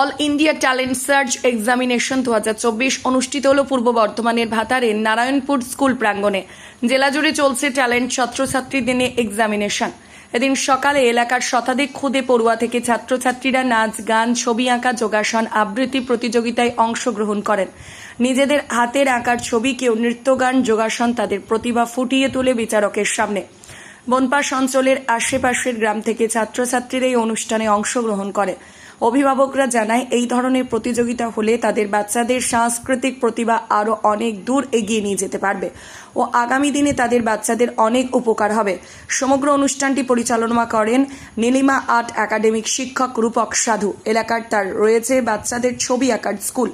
All India talent search examination দু হাজার চব্বিশ অনুষ্ঠিত হল পূর্ব বর্ধমানের ভাতারের নারায়ণপুর স্কুল প্রাঙ্গণে। জেলা জুড়ে চলছে ট্যালেন্ট ছাত্রছাত্রীদের নিয়ে এক্সামিনেশন। এদিন সকালে এলাকার শতাধিক খুদে পড়ুয়া থেকে ছাত্রছাত্রীরা নাচ, গান, ছবি আঁকা, যোগাসন, আবৃত্তি প্রতিযোগিতায় অংশগ্রহণ করেন। নিজেদের হাতের আঁকার ছবি কেউ নৃত্যগান যোগাসন তাদের প্রতিভা ফুটিয়ে তুলে বিচারকের সামনে। বনপাস অঞ্চলের আশেপাশের গ্রাম থেকে ছাত্রছাত্রীরা এই অনুষ্ঠানে অংশগ্রহণ করে। অভিভাবকরা জানায়, এই ধরনের প্রতিযোগিতা হলে তাদের বাচ্চাদের সাংস্কৃতিক প্রতিভা আরও অনেক দূর এগিয়ে নিয়ে যেতে পারবে ও আগামী দিনে তাদের বাচ্চাদের অনেক উপকার হবে। সমগ্র অনুষ্ঠানটি পরিচালনা করেন নীলিমা আর্ট একাডেমিক শিক্ষক রূপক সাধু। এলাকার তার রয়েছে বাচ্চাদের ছবি আঁকার স্কুল।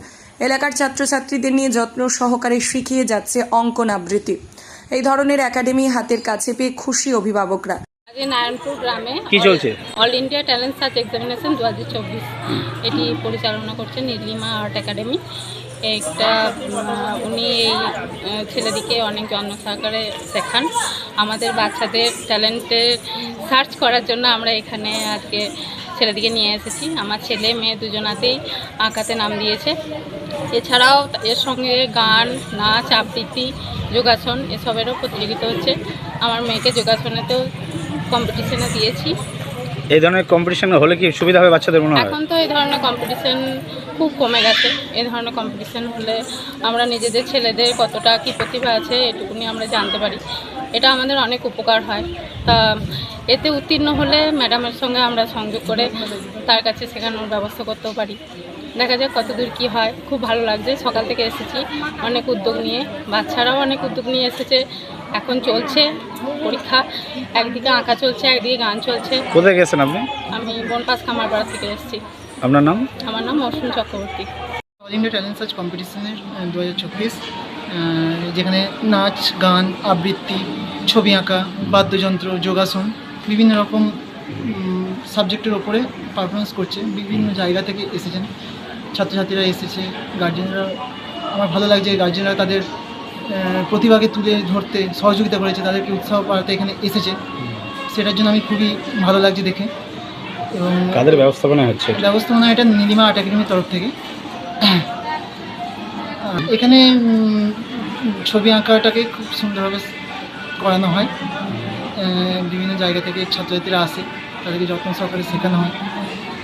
এলাকার ছাত্রছাত্রীদের নিয়ে যত্ন সহকারে শিখিয়ে যাচ্ছে অঙ্কন আবৃত্তি এই ধরনের একাডেমি হাতের কাছে পেয়ে খুশি অভিভাবকরা। নারায়ণপুর গ্রামে কি চলছে? All India talent search examination দু হাজার চব্বিশ। এটি পরিচালনা করছেন নীলিমা আর্ট একাডেমি একটা উনি এই ছেলেদিকে অনেক যত্ন সহকারে শেখান আমাদের বাচ্চাদের ট্যালেন্টের সার্চ করার জন্য আমরা এখানে আজকে ছেলেদিকে নিয়ে এসেছি। আমার ছেলে মেয়ে দুজনাতেই আঁকাতে নাম দিয়েছে। এছাড়াও এর সঙ্গে গান নাচ আবৃত্তি যোগাসন এসবেরও প্রতিযোগিতা হচ্ছে। আমার মেয়েকে যোগাসনেতেও কম্পিটিশনে দিয়েছি। এই ধরনের কম্পিটিশন হলে কি সুবিধা হবে বাচ্চাদের মনে হয়? এখন তো এই ধরনের কম্পিটিশন খুব কমে গেছে। এই ধরনের কম্পিটিশন হলে আমরা নিজেদের ছেলেদের কতটা কী প্রতিভা আছে এটুকুনি আমরা জানতে পারি। এটা আমাদের অনেক উপকার হয়। তা এতে উত্তীর্ণ হলে ম্যাডামের সঙ্গে আমরা সংযোগ করে তার কাছে শেখানোর ব্যবস্থা করতেও পারি। দেখা যাক কতদূর কী হয়। খুব ভালো লাগছে সকাল থেকে এসেছি অনেক উদ্যোগ নিয়ে। বাচ্চারাও অনেক উদ্যোগ নিয়ে এসেছে। এখন চলছে পরীক্ষা। একদিকে আঁকা চলছে একদিকে গান চলছে। কোথায় গেছেন আপনি? আমি বনপাস খামারপাড়া থেকে এসেছি। আপনার নাম? আমার নাম Mousumi Chakraborty. All India talent search কম্পিটিশনের দু হাজার চব্বিশ যেখানে নাচ গান আবৃত্তি ছবি আঁকা বাদ্যযন্ত্র যোগাসন বিভিন্ন রকম সাবজেক্টের ওপরে পারফরমেন্স করছে। বিভিন্ন জায়গা থেকে এসেছেন। ছাত্রছাত্রীরা এসেছে গার্জেনরা আমার ভালো লাগছে গার্জেনরা তাদের প্রতিভাকে তুলে ধরতে সহযোগিতা করেছে তাদেরকে উৎসাহ পাড়াতে এখানে এসেছে। সেটার জন্য আমি খুবই ভালো লাগছে দেখে। এবং কাদের ব্যবস্থাপনা হচ্ছে? ব্যবস্থাপনা এটা নীলিমা আর্ট একাডেমির তরফ থেকে। এখানে ছবি আঁকাটাকে খুব সুন্দরভাবে করানো হয়। বিভিন্ন জায়গা থেকে ছাত্রছাত্রীরা আসে তাদেরকে যত্ন সহকারে শেখানো হয়।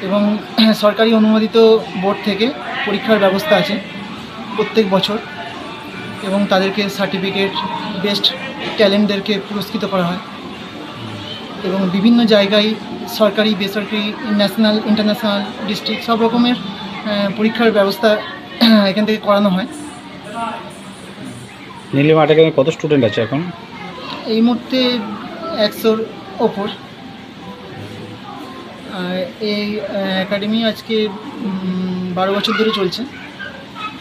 এবং সরকারি অনুমোদিত বোর্ড থেকে পরীক্ষার ব্যবস্থা আছে প্রত্যেক বছর এবং তাদেরকে সার্টিফিকেট বেস্ট ট্যালেন্টদেরকে পুরস্কৃত করা হয় এবং বিভিন্ন জায়গায় সরকারি বেসরকারি ন্যাশনাল ইন্টারন্যাশনাল ডিস্ট্রিক্ট সব রকমের পরীক্ষার ব্যবস্থা এখান থেকে করানো হয়। নীলিমা কত স্টুডেন্ট আছে এখন? এই মুহূর্তে একশোর ওপর। এই একাডেমি আজকে বারো বছর ধরে চলছে।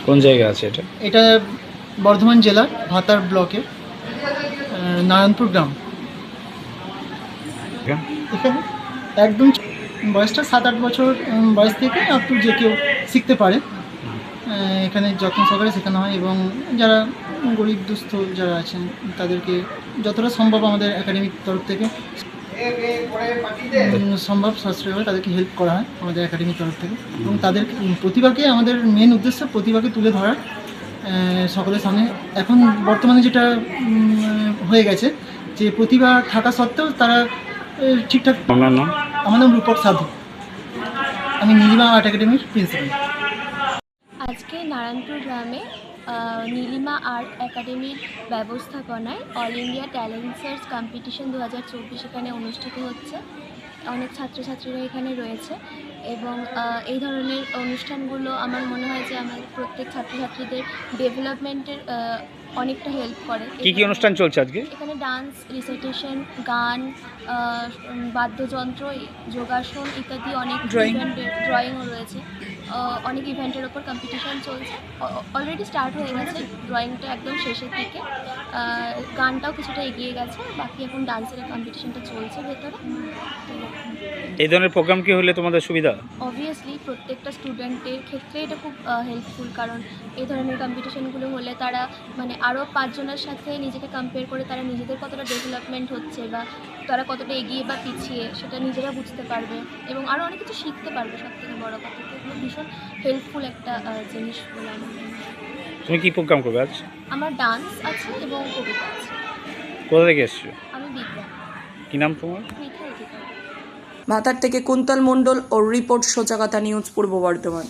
কোন জায়গায় আছে এটা? এটা বর্ধমান জেলার ভাতার ব্লকে নারায়ণপুর গ্রাম। এখানে একদম বয়সটা সাত আট বছর বয়স থেকে আপ টু যে কেউ শিখতে পারে। এখানে যত্ন সহকারে শেখানো হয় এবং যারা গরিব দুস্থ যারা আছেন তাদেরকে যতটা সম্ভব আমাদের একাডেমিক তরফ থেকে সম্ভব সাশ্রয়ভাবে তাদেরকে হেল্প করা হয় আমাদের একাডেমির তরফ থেকে। এবং তাদের প্রতিভাকে আমাদের মেন উদ্দেশ্য প্রতিভাকে তুলে ধরার সকলের সামনে। এখন বর্তমানে যেটা হয়ে গেছে যে প্রতিভা থাকা সত্ত্বেও তারা ঠিকঠাক আমার নাম? রূপক সাধু। আমি নীলিমা আর্ট একাডেমির প্রিন্সিপাল আজকে নারায়ণপুর গ্রামে নীলিমা আর্ট একাডেমির ব্যবস্থাপনায় all India talent search competition দু হাজার চব্বিশ এখানে অনুষ্ঠিত হচ্ছে। অনেক ছাত্রছাত্রীরা এখানে রয়েছে এবং এই ধরনের অনুষ্ঠানগুলো আমার মনে হয় যে আমার প্রত্যেক ছাত্রছাত্রীদের ডেভেলপমেন্টের অনেকটা হেল্প করে। কি কি অনুষ্ঠান চলছে আজকে? এখানে ডান্স রিসাইটেশন গান বাদ্যযন্ত্র যোগাসন ইত্যাদি অনেক. ড্রয়িংও রয়েছে। অনেক ইভেন্টের ওপর কম্পিটিশান চলছে। অলরেডি স্টার্ট হয়ে গেছে ড্রয়িংটা একদম শেষের দিকে। গানটাও কিছুটা এগিয়ে গেছে বাকি এখন ডান্সের কম্পিটিশনটা চলছে ভেতরে। এই ধরনের প্রোগ্রাম কি হলে তোমাদের সুবিধা? অবভিয়াসলি প্রত্যেকটা স্টুডেন্টের ক্ষেত্রে এটা খুব হেল্পফুল কারণ এই ধরনের কম্পিটিশনগুলো হলে তারা মানে আরও পাঁচজনের সাথে নিজেকে কম্পেয়ার করে তারা নিজেদের কতটা ডেভেলপমেন্ট হচ্ছে বা তারা কতটা এগিয়ে বা পিছিয়ে সেটা নিজেরা বুঝতে পারবে এবং আরও অনেক কিছু শিখতে পারবে সব থেকে বড় কথা। ভীষণ হেল্পফুল একটা জিনিস বলে আমার। তুমি কি প্রোগ্রাম করবে আজ? আমার ডান্স আছে এবং কবিতা আছে। কোথা থেকে এসছো? আমি বিজ্ঞান। কি নাম তোমার? ভাতার থেকে কুন্তল মণ্ডল ও রিপোর্ট সোজাগতা নিউজ পূর্ব বর্ধমান।